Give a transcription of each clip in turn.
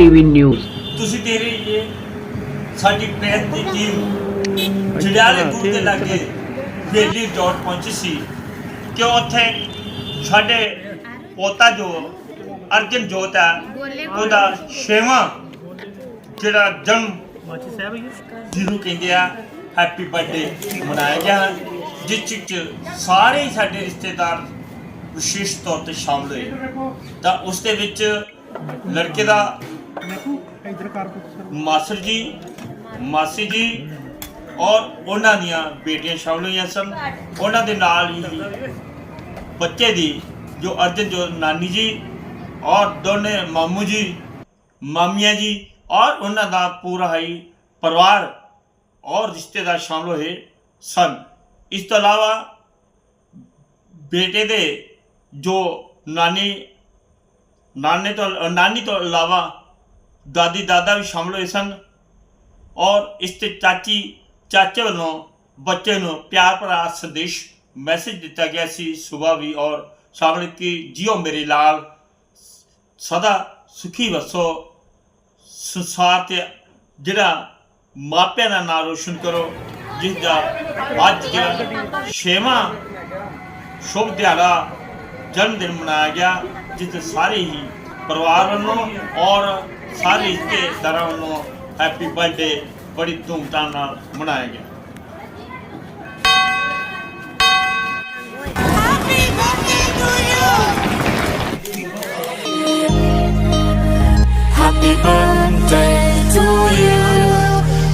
TV news. ਤੁਸੀਂ ਦੇ ਰਹੀ ਜੇ ਸਾਡੀ ਪ੍ਰੈਸ ਦੀ ਟੀਮ ਜੜਿਆਲੇ ਗੁਰੂ ਦੇ ਲਾਗੇ ਵੇਲੀ ਡਾਟ ਪਹੁੰਚੀ ਸੀ। ਕਿ ਉੱਥੇ ਸਾਡੇ ਪੋਤਾ ਜੋ ਅਰਜਨ ਜੋਤ ਹੈ ਉਹਦਾ ਛੇਵਾਂ ਜਿਹੜਾ ਜਨਮ ਜਿਹਨੂੰ ਕਹਿੰਦੇ ਆ ਹੈਪੀ ਬਰਥਡੇ ਮਨਾਇਆ ਗਿਆ, ਜਿਸ ਚ ਸਾਰੇ ਹੀ ਸਾਡੇ ਰਿਸ਼ਤੇਦਾਰ ਵਿਸ਼ੇਸ਼ ਤੌਰ ਤੇ ਸ਼ਾਮਲ ਹੋਏ। ਤਾਂ ਉਸ ਦੇ ਵਿੱਚ ਲੜਕੇ ਦਾ ਮਾਸਰ ਜੀ, ਮਾਸੀ ਜੀ ਔਰ ਉਹਨਾਂ ਦੀਆਂ ਬੇਟੀਆਂ ਸ਼ਾਮਲ ਹੋਈਆਂ ਸਨ। ਉਹਨਾਂ ਦੇ ਨਾਲ ਹੀ ਬੱਚੇ ਦੀ ਜੋ ਅਰਜਨ, ਜੋ ਨਾਨੀ ਜੀ ਔਰ ਦੋਨੇ ਮਾਮੂ ਜੀ, ਮਾਮੀਆਂ ਜੀ ਔਰ ਉਹਨਾਂ ਦਾ ਪੂਰਾ ਹੀ ਪਰਿਵਾਰ ਔਰ ਰਿਸ਼ਤੇਦਾਰ ਸ਼ਾਮਲ ਹੋਏ ਸਨ। ਇਸ ਤੋਂ ਇਲਾਵਾ ਬੇਟੇ ਦੇ ਜੋ ਨਾਨੀ, ਨਾਨੇ ਤੋਂ ਨਾਨੀ ਤੋਂ ਇਲਾਵਾ ਦਾਦੀ ਦਾਦਾ ਵੀ ਸ਼ਾਮਲ ਹੋਏ ਸਨ ਔਰ ਇਸ ਤੇ ਚਾਚੀ, ਚਾਚੇ ਵੱਲੋਂ ਬੱਚੇ ਨੂੰ ਪਿਆਰ ਭਰਾ ਸੰਦੇਸ਼ ਮੈਸੇਜ ਦਿੱਤਾ ਗਿਆ ਸੀ ਸਵੇਰ ਵੀ ਔਰ ਸ਼ਾਮਲ ਕਿ ਜਿਓ ਮੇਰੇ ਲਾਲ ਸਦਾ ਸੁਖੀ ਵਸੋ, ਸੰਸਾਰ ਤੇ ਜਿਹੜਾ ਮਾਪਿਆਂ ਦਾ ਨਾਮ ਰੋਸ਼ਨ ਕਰੋ, ਜਿਸ ਦਾ ਅੱਜ ਜਿਹੜਾ ਛੇਵਾਂ ਸ਼ੁਭ ਦਿਹਾੜਾ ਜਨਮ ਦਿਨ ਮਨਾਇਆ ਗਿਆ, ਜਿਸ ਸਾਰੇ ਹੀ ਪਰਿਵਾਰ ਵੱਲੋਂ ਔਰ ਸਾਰੇ ਰਿਸ਼ਤੇਦਾਰਾਂ ਵੱਲੋਂ ਹੈਪੀ ਬਰਥਡੇ ਬੜੀ ਧੂਮਧਾਮ ਨਾਲ ਮਨਾਇਆ ਗਿਆ Happy birthday to you! Happy birthday to you.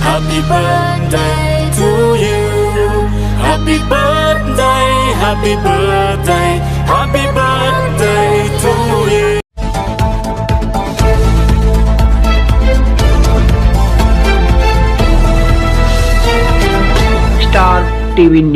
Happy birthday to you. Happy birthday, happy birthday, happy birthday Star TV News